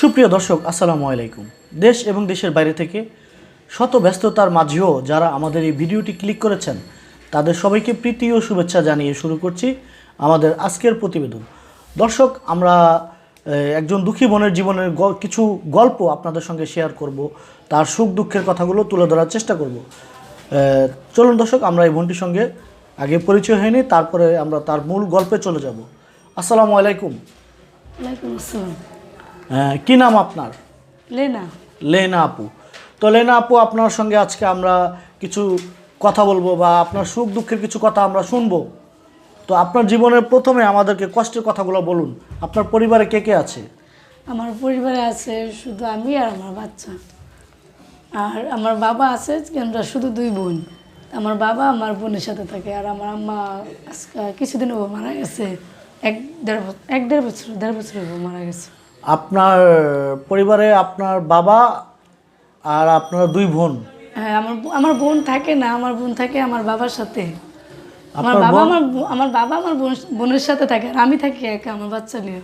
সুপ্রিয় দর্শক, আসসালামু আলাইকুম। দেশ এবং দেশের বাইরে থেকে শত ব্যস্ততার মাঝেও যারা আমাদের এই ভিডিওটি ক্লিক করেছেন, তাদের সবাইকে প্রীতি ও শুভেচ্ছা জানিয়ে শুরু করছি আমাদের আজকের প্রতিবেদন। দর্শক, আমরা একজন দুঃখী বোনের জীবনের কিছু গল্প আপনাদের সঙ্গে শেয়ার করব। তার সুখ দুঃখের কথাগুলো তুলে ধরার চেষ্টা করব। চলুন দর্শক, আমরা এই বোনটির সঙ্গে আগে পরিচয় হয়নি, তারপরে আমরা তার মূল গল্পে চলে যাব। আসসালামু আলাইকুম। আসসালাম। কি নাম আপনার? লেনা। লেনা আপু। তো লেনা আপু আপনার সঙ্গে আজকে আমরা কিছু কথা বলব বা আপনার সুখ দুঃখের কিছু কথা আমরা শুনব। তো আপনার জীবনের প্রথমে আমাদেরকে কষ্টের কথাগুলো বলুন। আপনার পরিবারে কে কে আছে? আমার পরিবারে আছে শুধু আমি আর আমার বাচ্চা। আর আমার বাবা আছে আমরা শুধু দুই বোন। আমার বাবা আমার বোনের সাথে থাকে। আর আমার আম্মা আজকে কিছুদিন ও মারা গেছে। এক দেড় বছর এক দেড় বছর দেড় বছর মারা গেছে। আপনার পরিবারে আপনার বাবা আর আপনার দুই বোন? হ্যাঁ আমার আমার বোন থাকে না আমার বোন থাকে আমার বাবার সাথে। আমার বাবা আমার আমার বাবা আমার বোন- বোনের সাথে থাকে আর আমি থাকি একা আমার বাচ্চা নিয়ে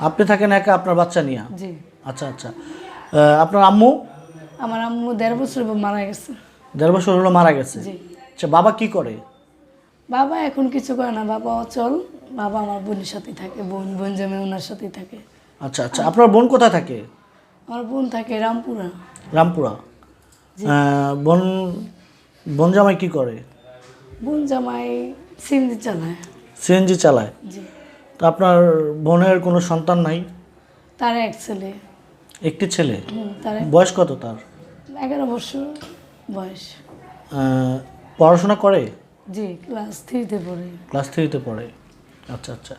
আপনি থাকেন একা আপনার বাচ্চা নিয়ে? জি। আচ্ছা আচ্ছা। আপনার আম্মু? আমার আম্মু দেড় বছর মারা গেছে। দেড় বছর হলো মারা গেছে? জি। আচ্ছা বাবা কি করে? বাবা এখন কিছু করে না বাবা অচল। বাবা আমার বোনের সাথেই থাকে বোন বোন জমে ওনার সাথেই থাকে। আচ্ছা আচ্ছা। আপনার বোন কোথায় থাকে? আমার বোন থাকে রামপুরা। রামপুরা। বোন বোন জামাই কি করে? বোন জামাই সিমদি চালায়। সিএনজি চালায়? জি। তো আপনার বোনের কোনো সন্তান নাই? তার এক ছেলে। একটি ছেলে? তার বয়স কত তার? এগারো বছর বয়স। আহ, পড়াশোনা করে? জি ক্লাস থ্রিতে পড়ে। ক্লাস থ্রিতে পড়ে। আচ্ছা আচ্ছা।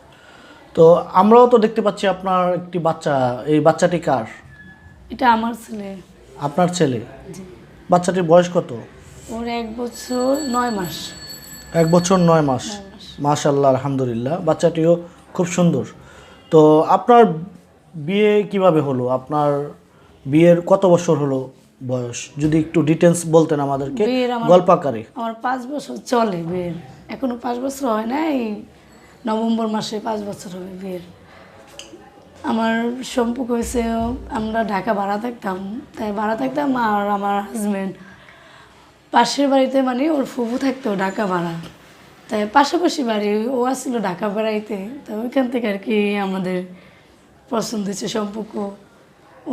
তো আমরাও তো দেখতে পাচ্ছি আপনার একটি বাচ্চা এই বাচ্চাটি কার? এটা আমার ছেলে। আপনার ছেলে? বাচ্চাটির বয়স কত? ওর এক বছর নয় মাস। এক বছর নয় মাস। মাশাল্লাহ আলহামদুলিল্লাহ। বাচ্চাটিও খুব সুন্দর। তো আপনার বিয়ে কীভাবে হলো? আপনার বিয়ের কত বছর হলো বয়স? যদি একটু ডিটেলস বলতেন আমাদেরকে। বিয়ের আমার- পাঁচ বছর চলে বিয়ের। এখনও পাঁচ বছর হয় না এই নভেম্বর মাসে পাঁচ বছর হবে বিয়ের। আমার সম্পর্ক হয়েছে, আমরা ঢাকা ভাড়া থাকতাম। তাই ভাড়া থাকতাম আর আমার হাজব্যান্ড পাশের বাড়িতে মানে ওর ফুফু থাকতো ঢাকা ভাড়া। তাই পাশাপাশি বাড়ি, ও আসছিল ঢাকা বেড়াইতে তো ওইখান থেকে আর কি আমাদের পছন্দ হয়েছে সম্পর্ক।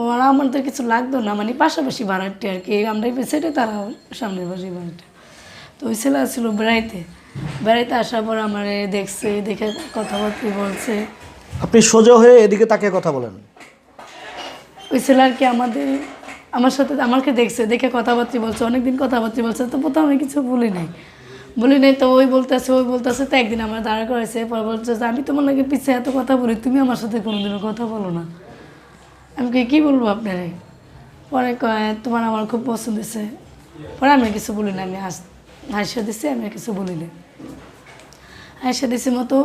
ওরা আমাদের কিছু লাগতো না মানে পাশাপাশি ভাড়াটি আর কি। আমরা এই তারা সামনের পাশে ভাড়াটা তো ওই ছেলে আসছিল বেড়াইতে। বেড়াইতে আসার পর আমার দেখছে দেখে কথাবার্তা বলছে। আপনি সোজা হয়ে এদিকে তাকে কথা বলেন। ওই ছেলে আর কি আমাদের আমার সাথে আমাকে দেখছে দেখে কথাবার্তা বলছে অনেকদিন কথাবার্তা বলছে তো প্রথমে আমি কিছু বলি নাই। বলি নাই তো ওই বলতেছে ওই বলতেছে তো একদিন আমার দাঁড়া করেছে পরে বলছে যে আমি তোমার লাগে পিছিয়ে এত কথা বলি তুমি আমার সাথে কোনোদিনও কথা বলো না। আমি কি কী বলব আপনারে? পরে কয় তোমার আমার খুব পছন্দ হয়েছে। পরে আমি কিছু বলি না আমি হাস হাসিয়ে দিচ্ছি আমি কিছু বলি না হাসিয়ে দিছি মতো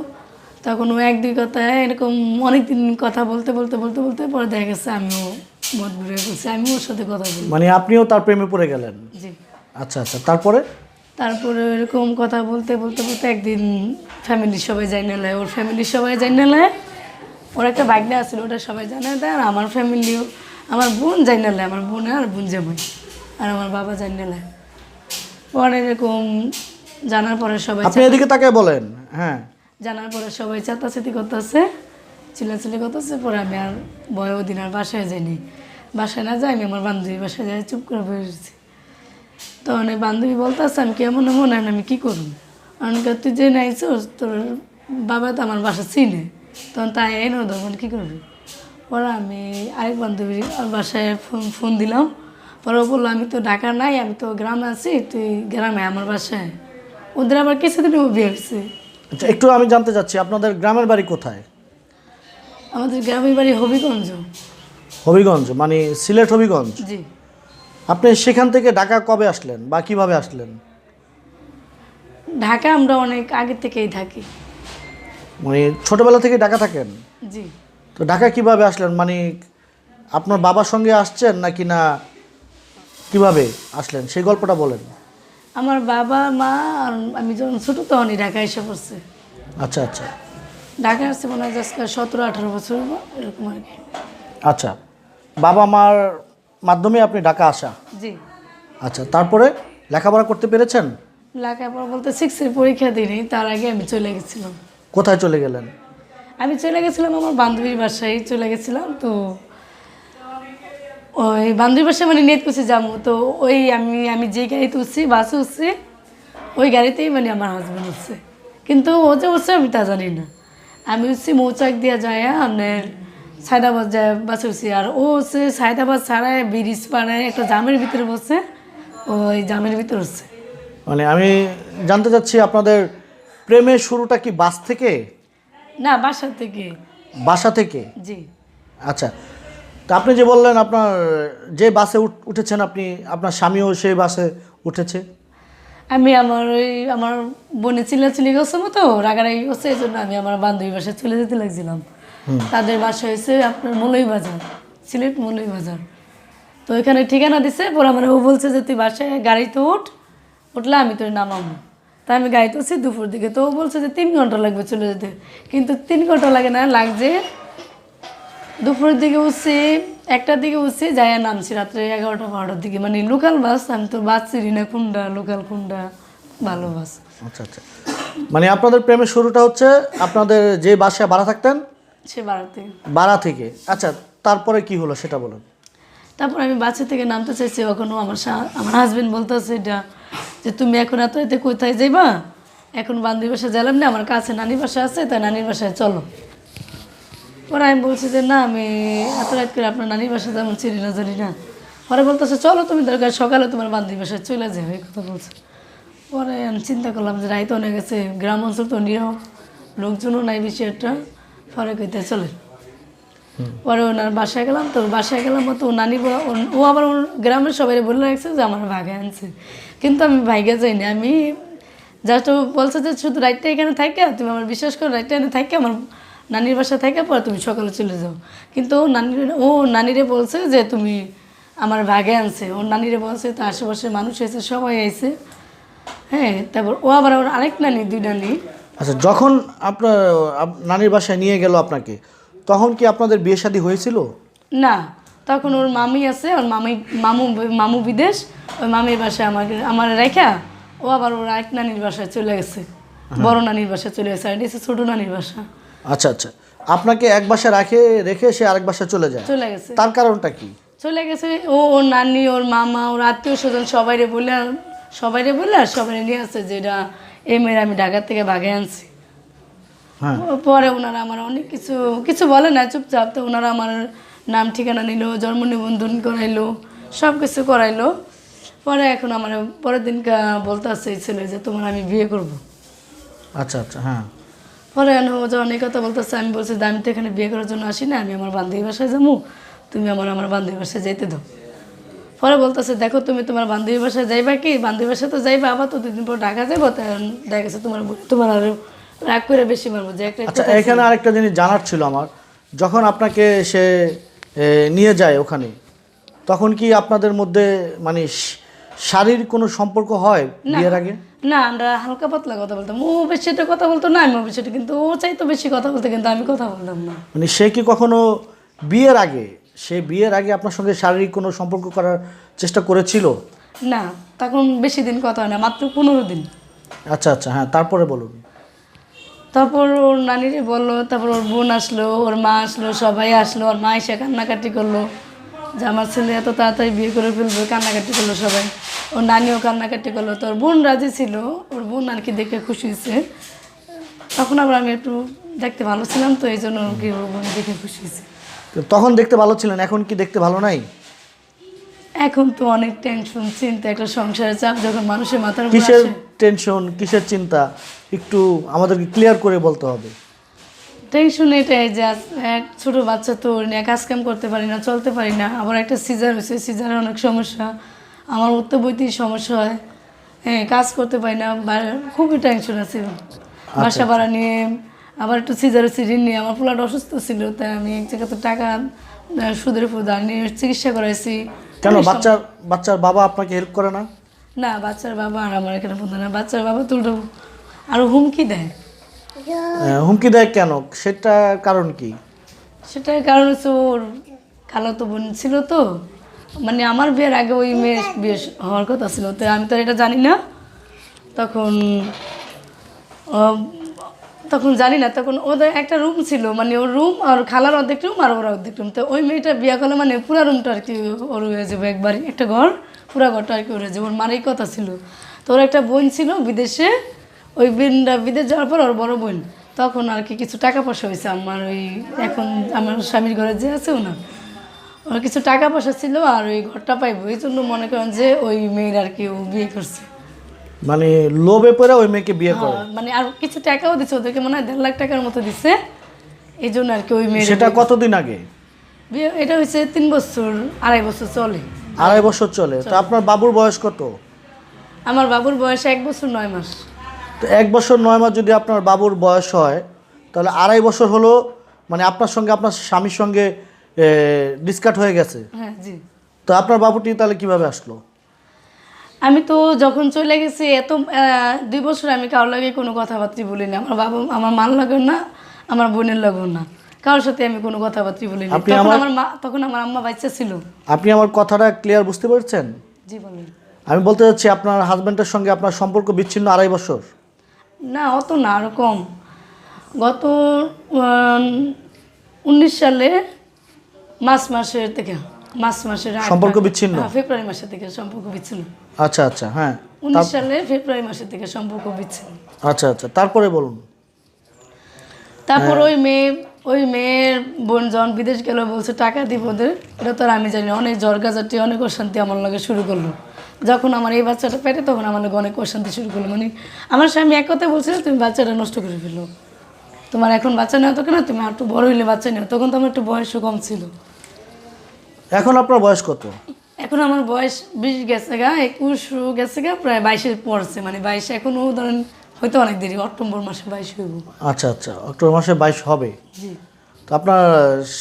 তখন ও এক দুই কথা এরকম অনেক দিন কথা বলতে বলতে বলতে বলতে পরে দেখা গেছে আমিও মত ঘুরে বলছি আমি ওর সাথে কথা বলি। মানে আপনিও তার প্রেমে পড়ে গেলেন? জি। আচ্ছা আচ্ছা তারপরে? তারপরে এরকম কথা বলতে বলতে বলতে একদিন ফ্যামিলির সবাই জানি না ওর ফ্যামিলির সবাই জানি না ওর একটা বাগনা আছিল ওটা সবাই জানে দেয় আর আমার ফ্যামিলিও আমার বোন জানি না আমার বোন আর বোন জামাই আর আমার বাবা জানি না পরে এরকম জানার পরে সবাই আপনি এদিকে তাকে বলেন হ্যাঁ। জানার পরে সবাই চাতাচাতি করতেছে করতেছে পরে আমি আর বয় দিন আর বাসায় যাইনি। বাসায় না যাই আমি আমার বান্ধবী বাসায় যাই চুপ করে বসেছি তখন এই বান্ধবী বলতেছে আমি কেমন এমন হয় না আমি কী করব আমি কই, তুই যে নাইছো তোর বাবা তো আমার বাসা চিনে। তখন তাই এনে তখন কী করবি? পরে আমি আরেক বান্ধবী ওর বাসায় ফোন ফোন দিলাম। পরে বলল আমি তো ঢাকা নাই আমি তো গ্রামে আছি তুই গ্রামে আমার বাসায়। ওদের আবার কিছুদিন বিয়ে হয়েছে। আচ্ছা একটু আমি জানতে চাচ্ছি আপনাদের গ্রামের বাড়ি কোথায়? আমাদের গ্রামের বাড়ি হবিগঞ্জ। হবিগঞ্জ মানে সিলেট হবিগঞ্জ? জি। আপনি সেখান থেকে ঢাকা কবে আসলেন বা কীভাবে আসলেন? ঢাকা আমরা অনেক আগে থেকেই থাকি। মানে ছোটবেলা থেকে ঢাকা থাকেন? জি। তো ঢাকা কীভাবে আসলেন? মানে আপনার বাবার সঙ্গে আসছেন নাকি না কীভাবে আসলেন? সেই গল্পটা বলেন। আমার বাবা মা আর আমি যখন ছোটো তখনই ঢাকা এসে পড়ছে। আচ্ছা আচ্ছা। ঢাকা আসছে মনে হয় আজকে সতেরো আঠারো বছর হলো, এরকম আর কি। আচ্ছা। বাবা মার মাধ্যমে আপনি ঢাকা আসা? জি। আচ্ছা তারপরে লেখাপড়া করতে পেরেছেন? লেখাপড়া বলতে সিক্সের পরীক্ষা দিইনি তার আগে আমি চলে গেছিলাম। কোথায় চলে গেলেন? আমি চলে গেছিলাম আমার বান্ধবীর বাসায় চলে গেছিলাম তো ওই বান্ধবীর বাসায় মানে নেট করছে যাব তো ওই আমি আমি যে গাড়িতে উঠছি বাসে উঠছি ওই গাড়িতেই মানে আমার হাজব্যান্ড উঠছে। কিন্তু ও যে উঠছে আমি তা জানি না। আমি উঠছি মৌচাক দিয়ে যায় আপনার সায়দাবাদ যায় বাসে উঠছি। আর ও হচ্ছে সায়দাবাদ ছাড়ায় ব্রিজ পাড়ায় একটা জামের ভিতরে বসে ওই জামের ভিতরে উঠছে। মানে আমি জানতে চাচ্ছি আপনাদের প্রেমের শুরুটা কি বাস থেকে? না বাসা থেকে। বাসা থেকে? জি। আচ্ছা তা আপনি যে বললেন আপনার যে বাসে উঠেছেন আপনি আপনার স্বামীও সেই বাসে উঠেছে? আমি আমার ওই আমার বোনে চিল্লাচিল্লি গেছে মতো রাগারাগি করছে এই জন্য আমি আমার বান্ধবী বাসায় চলে যেতে লাগছিলাম। তাদের বাসা হয়েছে আপনার মলই বাজার সিলেট মলই বাজার। তো এখানে ঠিকানা দিছে পরে আমার ও বলছে যে তুই বাসায় গাড়িতে উঠ উঠলে আমি তোর নামাবো। তাই আমি গাড়িতে উঠছি দুপুর দিকে তো ও বলছে যে তিন ঘণ্টা লাগবে চলে যেতে। কিন্তু তিন ঘণ্টা লাগে না লাগছে দুপুরের দিকে উঠছি একটার দিকে উঠছি যাই নামছি রাত্রে এগারোটা বারোটার দিকে। মানে লোকাল বাস আমি তো বাস চিনি না কোনটা লোকাল কোনটা ভালো বাস আচ্ছা আচ্ছা। মানে আপনাদের প্রেমের শুরুটা হচ্ছে আপনাদের যে বাসায় ভাড়া থাকতেন? সে বাড়া থেকে। আচ্ছা তারপরে কি হলো সেটা বলুন। তারপর আমি বাচ্চা থেকে নামতে চাইছি এখনও আমার সা- আমার হাজবেন্ড বলতেছে এটা যে তুমি এখন এত এতে কোথায় যাইবা? এখন বান্ধবী বাসায় গেলাম না আমার কাছে নানির বাসা আছে তাই নানির বাসায় চলো। পরে আমি বলছি যে, না, আমি এত রাত করে আপনার নানির বাসায় তেমন চিনি না, জানি না। পরে বলতেছে, চলো তুমি দরকার, সকালে তোমার বান্ধবী বাসায় চলে যাবে এই কথা বলছে। পরে আমি চিন্তা করলাম যে, রাইত অনেক গেছে, গ্রাম অঞ্চল তো নিরব লোকজনও নাই বেশি একটা। পরে কইতে চলে পরে ওনার বাসায় গেলাম, তো বাসায় গেলাম, তো নানি ও- আবার গ্রামের সবাই বলে রাখছে যে, আমার ভাগে আনছে। কিন্তু আমি ভাইগে যাইনি। আমি জাস্ট বলছে যে, শুধু রাইটটা এখানে থাকে তুমি আমার বিশ্বাস করো রাইটটা এখানে থাকে, আমার নানির বাসা থাকে পরে তুমি সকালে চলে যাও। কিন্তু নানির ও নানিরে বলছে যে তুমি আমার ভাগে আনছে। ওর নানিরে বলছে তো আশেপাশে মানুষ এসে সবাই আইছে। হ্যাঁ তারপর ও আবার ওর আরেক নানি দুই নানি। আচ্ছা যখন আপনার নানির বাসায় নিয়ে গেল আপনাকে তখন কি আপনাদের বিয়ে শাদী হয়েছিল? না তখন ওর মামি আছে ওর মামি মামু মামু বিদেশ ওই মামির বাসায় আমাকে আমার রেখা ও আবার ওর এক নানির বাসায় চলে গেছে। বড় নানির বাসায় চলে গেছে আর এটা হচ্ছে ছোটো নানির বাসা। আচ্ছা আচ্ছা। আপনাকে এক বাসায় রাখে রেখে সে আরেক বাসায় চলে যায়। চলে গেছে। তার কারণটা কি? চলে গেছে ও ওর নানি ওর মামা ওর আত্মীয় স্বজন সবাই সবাইরে বলে সবাইরে বলে আর সবাই নিয়ে আসছে যে এটা এই মেয়ের আমি ঢাকা থেকে বাগে আনছি। হ্যাঁ। পরে ওনারা আমার অনেক কিছু কিছু বলে না চুপচাপ। তো ওনারা আমার নাম ঠিকানা নিল জন্ম নিবন্ধন করাইলো সব কিছু করাইলো। পরে এখন আমার পরের দিনকা বলতে আসছে এই ছেলে যে তোমার আমি বিয়ে করব। আচ্ছা আচ্ছা হ্যাঁ। পরে যখন এই কথা বলতেছে আমি বলছি যে আমি তো এখানে বিয়ে করার জন্য আসি না আমি আমার বান্ধবী বাসায় যাব তুমি আমার আমার বান্ধবী বাসায় যাইতে দাও। পরে বলতেছে দেখো তুমি তোমার বান্ধবী বাসায় যাইবা কি? বান্ধবী বাসায় তো যাইবা আবার তো দুদিন পর ঢাকা যাব তাই দেখা গেছে তোমার তোমার আর রাগ করে বেশি মারবো যে একটা আচ্ছা এখানে আরেকটা জিনিস জানার ছিল আমার। যখন আপনাকে সে নিয়ে যায় ওখানে তখন কি আপনাদের মধ্যে মানে শারীরিক কোনো সম্পর্ক হয় বিয়ের আগে? না আমরা হালকা পাতলা কথা বলতাম। ও বেশি একটা কথা বলতো না আমি বেশি কিন্তু ও চাইতো বেশি কথা বলতে কিন্তু আমি কথা বলতাম না। মানে সে কি কখনো বিয়ের আগে সে বিয়ের আগে আপনার সঙ্গে শারীরিক কোনো সম্পর্ক করার চেষ্টা করেছিল? না তখন বেশি দিন কথা হয় না মাত্র পনেরো দিন। আচ্ছা আচ্ছা হ্যাঁ তারপরে বলুন তারপর ওর নানিরে বলল তারপর ওর বোন আসলো ওর মা আসলো সবাই আসলো ওর মা এসে কান্নাকাটি করল। যে আমার ছেলে এত তাড়াতাড়ি বিয়ে করে ফেলবে কান্নাকাটি করল সবাই। ওর নানিও কান্নাকাটি করল। তোর বোন রাজি ছিল ওর বোন আর কি দেখে খুশি হয়েছে। তখন আবার আমি একটু দেখতে ভালো ছিলাম তো এই জন্য আর কি ওর বোন দেখে খুশি হয়েছে। তো তখন দেখতে ভালো ছিলেন এখন কি দেখতে ভালো নাই? এখন তো অনেক টেনশন চিন্তা একটা সংসারের চাপ যখন মানুষের মাথার কিসের টেনশন কিসের চিন্তা? একটু আমাদেরকে ক্লিয়ার করে বলতে হবে। টেনশন এটাই যে এক ছোট বাচ্চা তো কাজ কাম করতে পারি না চলতে পারি না। আবার একটা সিজার হয়েছে সিজারের অনেক সমস্যা। আমার উত্তর বইতেই সমস্যা হয়। হ্যাঁ কাজ করতে পারি না খুবই টেনশন আছে। বাসা ভাড়া নিয়ে আবার একটু সিজার হয়েছে ঋণ নিয়ে। আমার পোলাটা অসুস্থ ছিল তাই আমি এক জায়গাতে টাকা সুদের উপর দাঁড় নিয়ে চিকিৎসা করাইছি। কেন বাচ্চার বাচ্চার বাবা আপনাকে হেল্প করে না? না বাচ্চার বাবা আর আমার এখানে বন্ধু না। বাচ্চার বাবা তো উল্টো আরও হুমকি দেয়। হুমকি দেয় কেন? সেটা কারণ কি? সেটার কারণ হচ্ছে ওর খালাতো বোন ছিল তো। মানে আমার বিয়ের আগে ওই মেয়ে বিয়ে হওয়ার কথা ছিল। তো আমি তো এটা জানি না। তখন তখন জানি না। তখন ওদের একটা রুম ছিল। মানে ওর রুম আর খালার অর্ধেক রুম আর ওর অর্ধেক রুম তো ওই মেয়েটা বিয়ে করলে মানে পুরা রুমটা আর কি ওর হয়ে যাবে একবার একটা ঘর, পুরা ঘরটা আর কি ওর হয়ে যাবে। ওর মারই কথা ছিল। তো ওর একটা বোন ছিল বিদেশে। ওই বোনটা বিদেশ যাওয়ার পর ওর বড় বোন তখন আর কি কিছু টাকা পয়সা হয়েছে আমার ওই এখন আমার স্বামীর ঘরে যে আছে ওনার। ওর কিছু টাকা পয়সা ছিল আর ওই ঘরটা পাইবো এই জন্য মনে করেন যে ওই মেয়ের আর কি ও বিয়ে করছে। মানে লোভে পড়ে ওই মেয়েকে বিয়ে করে? হ্যাঁ, মানে আর কিছু টাকাও দিচ্ছে ওদেরকে মনে হয় দেড় লাখ টাকার মতো দিছে এই জন্য আর কি ওই মেয়ের সেটা কতদিন আগে? বিয়ে এটা হয়েছে তিন বছর আড়াই বছর চলে। আড়াই বছর চলে। তো আপনার বাবুর বয়স কত? আমার বাবুর বয়স এক বছর নয় মাস। তো এক বছর নয় মাস যদি আপনার বাবুর বয়স হয় তাহলে আড়াই বছর হলো মানে আপনার সঙ্গে আপনার স্বামীর সঙ্গে ডিসকাট হয়ে গেছে। হ্যাঁ জি। তো আপনার বাবুটি তাহলে কীভাবে আসলো? আমি তো যখন চলে গেছি এত দুই বছর আমি কারোর লাগে কোনো কথাবার্তা বলি না আমার বাবা আমার মার লাগেও না আমার বোনের লাগেও না। কারোর সাথে আমি কোনো কথাবার্তা বলি না তখন আমার- আমার মা তখন আমার আম্মা বাচ্চা ছিল। আপনি আমার কথাটা ক্লিয়ার বুঝতে পারছেন? জি বলেন। আমি বলতে চাচ্ছি আপনার হাজব্যান্ডের সঙ্গে আপনার সম্পর্ক বিচ্ছিন্ন আড়াই বছর। না অত না আরও কম। গত উনিশ সালে মার্চ মাসের থেকে মার্চ মাসের সম্পর্ক বিচ্ছিন্ন? হ্যাঁ, ফেব্রুয়ারি মাসের থেকে সম্পর্ক বিচ্ছিন্ন। আচ্ছা আচ্ছা হ্যাঁ। উনিশ সালে ফেব্রুয়ারি মাসের থেকে সম্পর্ক বিচ্ছিন্ন। আচ্ছা আচ্ছা তারপরে বলুন। তারপর ওই মেয়ে ওই মেয়ের বোন যখন বিদেশ গেল বলছে টাকা দিব ওদের এটা তো আর আমি জানি। অনেক ঝড়গাঝাটি অনেক অশান্তি আমার লাগে শুরু করল। যখন আমার এই বাচ্চাটা পেটে তখন আমার অনেক অশান্তি শুরু করল। মানে আমার স্বামী এক কথা বলছিল তুমি বাচ্চাটা নষ্ট করে ফেলো। তোমার এখন বাচ্চা নেওয়া তো কেন তুমি আর একটু বড় হইলে বাচ্চা নেও। তখন তো আমার একটু বয়সও কম ছিল। এখন আপনার বয়স কত? এখন আমার বয়স বিশ গেছে গা একুশ গেছে গা প্রায় বাইশে পড়ছে মানে বাইশে এখনও ধরেন হয়তো অনেক দেরি অক্টোবর মাসে বাইশ হইব। আচ্ছা আচ্ছা অক্টোবর মাসে বাইশ হবে। জি। তো আপনার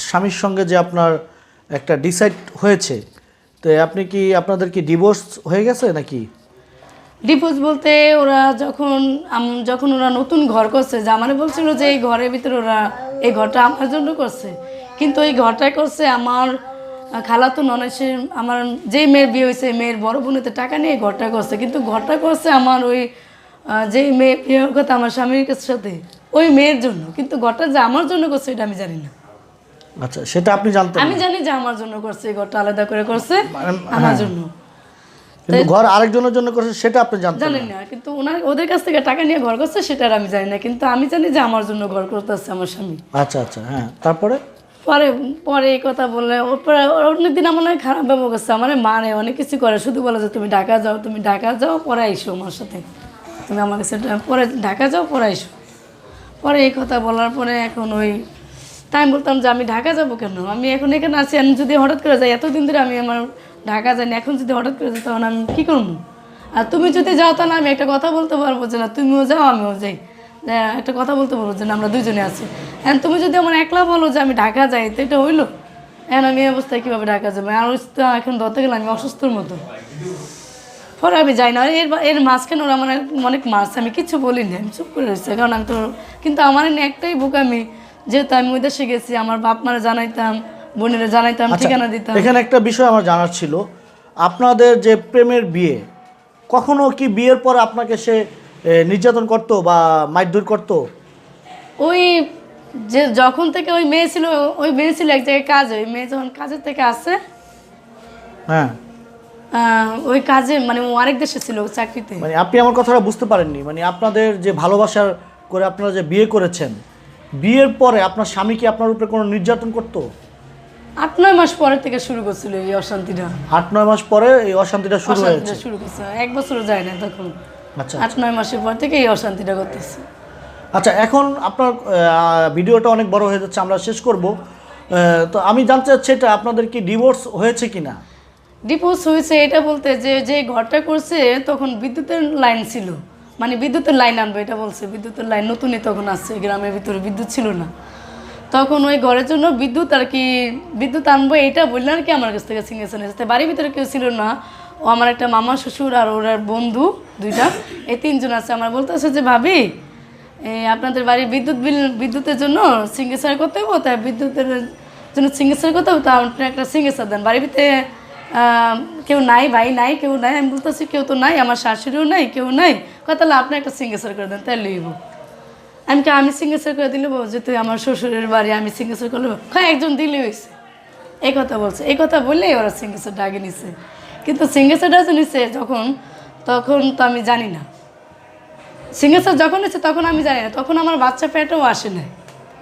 স্বামীর সঙ্গে যে আপনার একটা ডিসাইড হয়েছে তো আপনি কি আপনাদের কি ডিভোর্স হয়ে গেছে নাকি? ডিভোর্স বলতে ওরা যখন যখন ওরা নতুন ঘর করছে, যে আমার বলছিল যে এই ঘরের ভিতরে ওরা এই ঘরটা আমার জন্য করছে। কিন্তু এই ঘরটা করছে আমার খালাতো ননেসের আমার যেই মেয়ের বিয়ে হয়েছে মেয়ের বড় বোনেতে টাকা নিয়ে ঘরটা করছে। কিন্তু ঘরটা করছে আমার ওই যেই মেয়ে বিয়ে কথা আমার স্বামীর সাথে, ওই মেয়ের জন্য। কিন্তু ঘরটা যে আমার জন্য করছে, এটা আমি জানি না। আচ্ছা সেটা আপনি জানতেন আমি জানি যে আমার জন্য করছে এই ঘরটা আলাদা করে করছে মানে- আমার জন্য। কিন্তু ঘর আরেকজনের জন্য করছে সেটা আপনি জানতেন জানি না কিন্তু ওনার ওদের কাছ থেকে টাকা নিয়ে ঘর করছে সেটা আর আমি জানি না কিন্তু আমি জানি যে আমার জন্য ঘর করতেছে আমার স্বামী। আচ্ছা আচ্ছা হ্যাঁ তারপরে? পরে পরে এই কথা বললে পরে অনেক দিন আমার অনেক খারাপ ব্যবহার করছে আমার মানে অনেক কিছু করে শুধু বলে যে তুমি ঢাকা যাও তুমি ঢাকা যাও পরে আইসো আমার সাথে। তুমি আমার কাছে পরে ঢাকা যাও পরে আইসো। পরে এই কথা বলার পরে এখন ওই তাই আমি বলতাম যে আমি ঢাকা যাব কেন? আমি এখন এখানে আছি, আমি যদি হঠাৎ করে যাই, এতদিন ধরে আমি আমার ঢাকা যাইনি, এখন যদি হঠাৎ করে যাই তখন আমি কী করব? আর তুমি যদি যাও তাহলে আমি একটা কথা বলতে পারব যে না, তুমিও যাও, আমিও যাই। একটা কথা বলতে পারব যে না, আমরা দুজনে আছি। এখন তুমি যদি আমার একলা বলো যে আমি ঢাকা যাই, তো এটা হইল? এখন আমি এই অবস্থায় কীভাবে ঢাকা যাব? আর এখন ধরতে গেলে আমি অসুস্থর মতো। পরে আমি যাই না এর এর মাঝখানে ওরা মানে অনেক মাছ আমি কিছু বলিনি, আমি চুপ করে রয়েছে, কারণ আমি তো, কিন্তু আমার একটাই বুক আমি যেহেতু আমি ওই দেশে গেছি আমার বাপ মারা জানাইতাম বোনেরা জানাইতাম আচ্ছা, ঠিকানা দিতাম। এখানে একটা বিষয় আমার জানার ছিল। আপনাদের যে প্রেমের বিয়ে কখনো কি বিয়ের পর আপনাকে সে নির্যাতন করতো বা মারধর করতো? ওই যে যখন থেকে ওই মেয়ে ছিল ওই মেয়ে ছিল এক জায়গায় কাজে ওই মেয়ে যখন কাজের থেকে আসে হ্যাঁ। ওই কাজে মানে ও আরেক দেশে ছিল চাকরিতে। মানে আপনি আমার কথাটা বুঝতে পারেননি। মানে আপনাদের যে ভালোবাসার করে আপনারা যে বিয়ে করেছেন বিয়ের পরে আপনার স্বামী কি আপনার উপরে কোনো নির্যাতন করতো? আট নয় মাস পরের থেকে শুরু করছিল এই অশান্তিটা। আট নয় মাস পরে এই অশান্তিটা শুরু হয়েছে? অশান্তিটা শুরু করছে। এক বছরও যায় না তখন। আচ্ছা। আট নয় মাসের পর থেকে এই অশান্তিটা করতেছে। আচ্ছা এখন আপনার আহ, ভিডিওটা অনেক বড় হয়ে যাচ্ছে আমরা শেষ করব। আহ, তো আমি জানতে চাচ্ছি এটা আপনাদের কি ডিভোর্স হয়েছে কিনা? ডিপোজ হয়েছে এটা বলতে যে যে ঘরটা করছে তখন বিদ্যুতের লাইন ছিল। মানে বিদ্যুতের লাইন আনবে, এটা বলছে, বিদ্যুতের লাইন নতুনই তখন আসছে গ্রামের ভিতরে বিদ্যুৎ ছিল না। তখন ওই ঘরের জন্য বিদ্যুৎ আর কি, বিদ্যুৎ আনব এটা বললে আর কি আমার কাছ থেকে সিঙ্গেশন এসেছে বাড়ির ভিতরে কেউ ছিল না, ও আমার একটা মামা শ্বশুর আর ওর বন্ধু দুইটা, এই তিনজন আছে। আমার বলতে আছে যে, ভাবি এই আপনাদের বাড়ির বিদ্যুৎ বিল, বিদ্যুতের জন্য সিঙ্গেসার করতে হব তাই বিদ্যুতের জন্য সিঙ্গেসার কথা তো আপনি একটা সিঙ্গেসার দেন। বাড়ির ভিতরে কেউ নাই ভাই নাই কেউ নাই আমি বলতেছি কেউ তো নাই আমার শাশুড়িও নাই কেউ নাই। কথা তাহলে আপনি একটা সিঙ্গেসার করে দেন তাই লইব। আমি কি আমি সিঙ্গেসার করে দিলে যে তুই আমার শ্বশুরের বাড়ি আমি সিঙ্গেসার করলে হ্যাঁ একজন দিলে হয়েছে এই কথা বলছে। এই কথা বললেই ওরা সিঙ্গেসার ডাকে নিছে। কিন্তু সিঙ্গেসারটা যে নিছে যখন তখন তো আমি জানি না। সিঙ্গেসার যখন নিচ্ছে তখন আমি জানি না। তখন আমার বাচ্চা পেটেও আসে না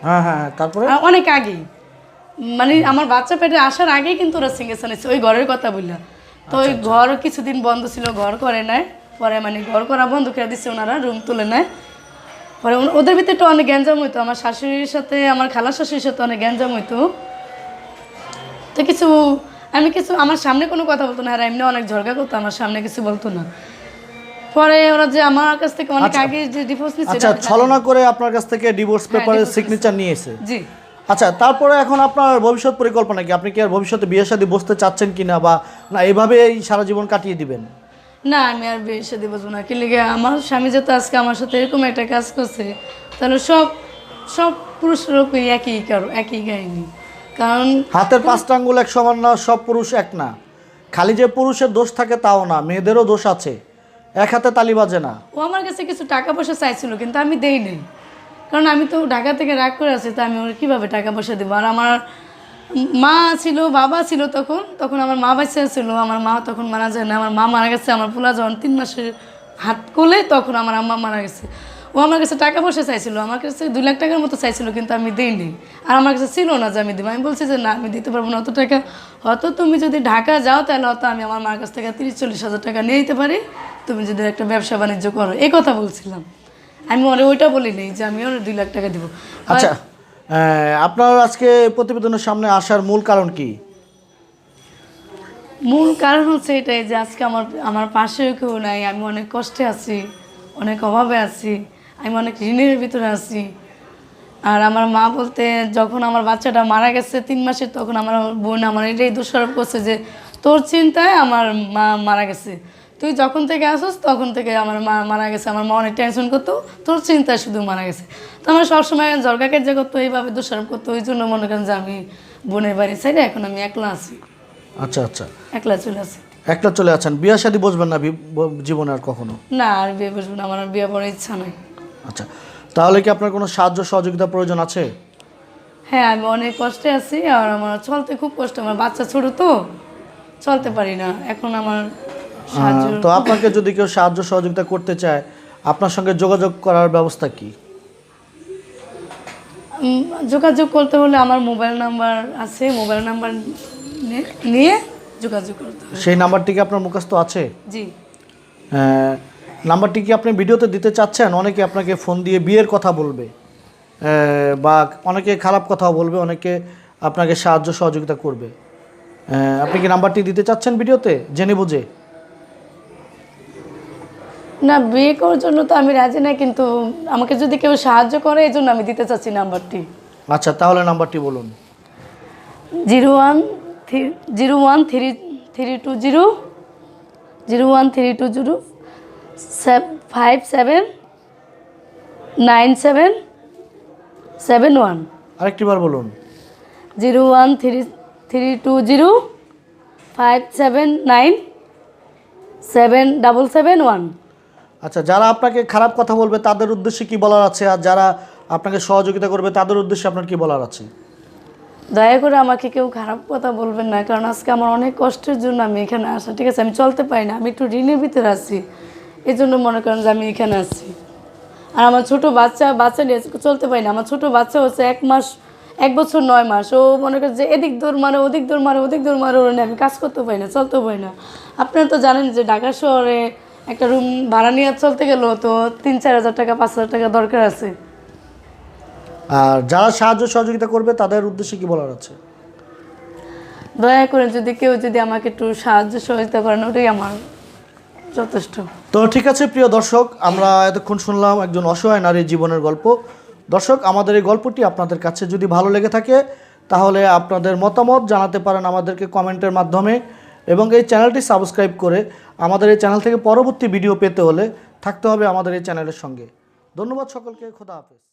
হ্যাঁ হ্যাঁ হ্যাঁ, তারপরে? অনেক আগেই। মানে আমার বাচ্চা পেটে আসার আগেই কিন্তু ওরা সিঙ্গেসার নিচ্ছে ওই ঘরের কথা বললা। তো ওই ঘর কিছুদিন বন্ধ ছিল ঘর করে নাই। পরে মানে ঘর করা বন্ধ করে দিচ্ছে ওনারা রুম তুলে নেয়। পরে ওদের ভিতরে একটু অনেক গ্যাঞ্জাম হইতো আমার শাশুড়ির সাথে আমার খালা শাশুড়ির সাথে অনেক গ্যাঞ্জাম হইতো। তো কিছু আমি কিছু আমার সামনে কোনো কথা বলতো না আর এমনি অনেক ঝরগা করতো আমার সামনে কিছু বলতো না। পরে ওরা যে আমার কাছ থেকে অনেক আগে যে ডিভোর্স নিচ্ছে আচ্ছা ছলনা করে আপনার কাছ থেকে ডিভোর্স পেপারে সিগনেচার নিয়েছে জি। আচ্ছা তারপরে এখন আপনার ভবিষ্যৎ পরিকল্পনা কি? আপনি কি আর ভবিষ্যতে বিয়ে শাদী বসতে চাচ্ছেন কিনা বা না এভাবে এই সারা জীবন কাটিয়ে দিবেন? না আমি আর বিয়ে সাথে বসবো না। কি লিগে আমার স্বামী যেহেতু আজকে আমার সাথে এরকম একটা কাজ করছে তাহলে সব সব পুরুষেরও একই কারও একই কাহিনী। কারণ হাতের পাঁচটা আঙ্গুল এক সমান না সব পুরুষ এক না। খালি যে পুরুষের দোষ থাকে তাও না মেয়েদেরও দোষ আছে। এক হাতে তালি বাজে না। ও আমার কাছে কিছু টাকা পয়সা চাইছিল কিন্তু আমি দেই নেই কারণ আমি তো ঢাকা থেকে রাগ করে আছি, তো আমি ওর কীভাবে টাকা পয়সা দেবো? আর আমার মা ছিল, বাবা ছিল তখন তখন আমার মা বাচ্চা ছিল, আমার মা তখন মারা যায় না, আমার মা মারা গেছে, আমার পোলা যখন তিন মাসের হাত কোলে, তখন আমার আম্মা মারা গেছে। ও আমার কাছে টাকা পয়সা চাইছিল, আমার কাছে দুই লাখ টাকার মতো চাইছিল, কিন্তু আমি দিইনি। আর আমার কাছে ছিল না যে আমি দেবো, আমি বলছি যে না, আমি দিতে পারব না, অত টাকা। হয়তো তুমি যদি ঢাকা যাও, তাহলে হয়তো আমি আমার মার কাছ থেকে তিরিশ, চল্লিশ হাজার টাকা নিয়ে দিতে পারি। তুমি যদি একটা ব্যবসা বাণিজ্য করো এই কথা বলছিলাম। আমি ওরে ওইটা বলি নেই যে আমি ওরে দুই লাখ টাকা দিব। আচ্ছা আপনার আজকে প্রতিবেদনের সামনে আসার মূল কারণ কি? মূল কারণ হচ্ছে এটাই যে আজকে আমার আমার পাশেও কেউ নাই আমি অনেক কষ্টে আছি অনেক অভাবে আছি আমি অনেক ঋণের ভিতরে আছি। আর আমার মা বলতে যখন আমার বাচ্চাটা মারা গেছে তিন মাসে তখন আমার বোন আমার এটাই দোষারোপ করছে যে তোর চিন্তায় আমার মা মারা গেছে। তুই যখন থেকে আসোস তখন থেকে আমার মা মারা গেছে। আমার মা অনেক টেনশন করতো। তোর চিন্তায় শুধু মারা গেছে। তো আমার সবসময় জর্গাকে যে করতো এইভাবে দোষারোপ করতো। ওই জন্য মনে করেন যে আমি বোনের বাড়ি সাইডে এখন আমি একলা আছি। আচ্ছা আচ্ছা। একলা চলে আসি। একলা চলে আছেন। বিয়ে শাদী বসবেন না জীবনে আর কখনো? না আর বিয়ে বসবো না। আমার বিয়ে করার ইচ্ছা নাই। আচ্ছা। তাহলে কি আপনার কোনো সাহায্য সহযোগিতা প্রয়োজন আছে? হ্যাঁ আমি অনেক কষ্টে আছি। আর আমার চলতে খুব কষ্ট। আমার বাচ্চা ছোট তো চলতে পারি না। এখন আমার তো আপনাকে যদি কেউ সাহায্য সহযোগিতা করতে চায় আপনার সঙ্গে যোগাযোগ করার ব্যবস্থা কি? যোগাযোগ করতে হলে আমার মোবাইল নাম্বার আছে মোবাইল নাম্বার নিয়ে যোগাযোগ করতে সেই নাম্বারটি কি আপনার মুখস্থ আছে? জি। আহ, নাম্বারটি কি আপনি ভিডিওতে দিতে চাচ্ছেন? অনেকে আপনাকে ফোন দিয়ে বিয়ের কথা বলবে বা অনেকে খারাপ কথাও বলবে অনেকে আপনাকে সাহায্য সহযোগিতা করবে। আহ, আপনি কি নাম্বারটি দিতে চাচ্ছেন ভিডিওতে? জেনে বুঝে। না বিয়ে করার জন্য তো আমি রাজি না কিন্তু আমাকে যদি কেউ সাহায্য করে এই জন্য আমি দিতে চাচ্ছি নাম্বারটি। আচ্ছা তাহলে নাম্বারটি বলুন। Zero one three zero one three three two zero zero one three two zero five seven nine seven seven one. আরেকটিবার বলুন। Zero one three three two zero five seven nine seven double seven one. আচ্ছা যারা আপনাকে খারাপ কথা বলবে, তাদের উদ্দেশ্যে কি বলার আছে? আর যারা আপনাকে সহযোগিতা করবে, তাদের উদ্দেশ্যে আপনার কি বলার আছে? দয়া করে আমাকে কেউ খারাপ কথা বলবেন না, কারণ আজকে আমার অনেক কষ্টের জন্য আমি এখানে আসা ঠিক আছে, আমি চলতে পারি না, আমি একটু ঋণের ভিতরে আছি। এই জন্য মনে করেন যে আমি এখানে আছি। আর আমার ছোট বাচ্চা বাচ্চা নিয়ে চলতে পারি না। আমার ছোট বাচ্চা হচ্ছে এক মাস, এক বছর নয় মাস। ও মনে করেন যে এদিক দৌড় মারে, ওদিক দৌড় মারে, ওদিক দৌড় মারে, ওরা আমি কাজ করতে পারি না চলতে পারি না। আপনারা তো জানেন যে ঢাকা শহরে একটা রুম ভাড়া নিয়ে চলতে গেলেও তো তিন চার হাজার টাকা পাঁচ হাজার টাকা দরকার আছে। আর যারা সাহায্য সহযোগিতা করবে তাদের উদ্দেশ্যে কি বলার আছে? দয়া করে যদি কেউ যদি আমাকে একটু সাহায্য সহযোগিতা করেন ওটাই আমার যথেষ্ট। তো ঠিক আছে প্রিয় দর্শক আমরা এতক্ষণ শুনলাম একজন অসহায় নারীর জীবনের গল্প। দর্শক আমাদের এই গল্পটি আপনাদের কাছে যদি ভালো লেগে থাকে তাহলে আপনাদের মতামত জানাতে পারেন আমাদেরকে কমেন্টের মাধ্যমে এবং এই চ্যানেলটি সাবস্ক্রাইব করে আমাদের এই চ্যানেল থেকে পরবর্তী ভিডিও পেতে হলে থাকতে হবে আমাদের এই চ্যানেলের সঙ্গে। ধন্যবাদ সকলকে, খোদা হাফেজ।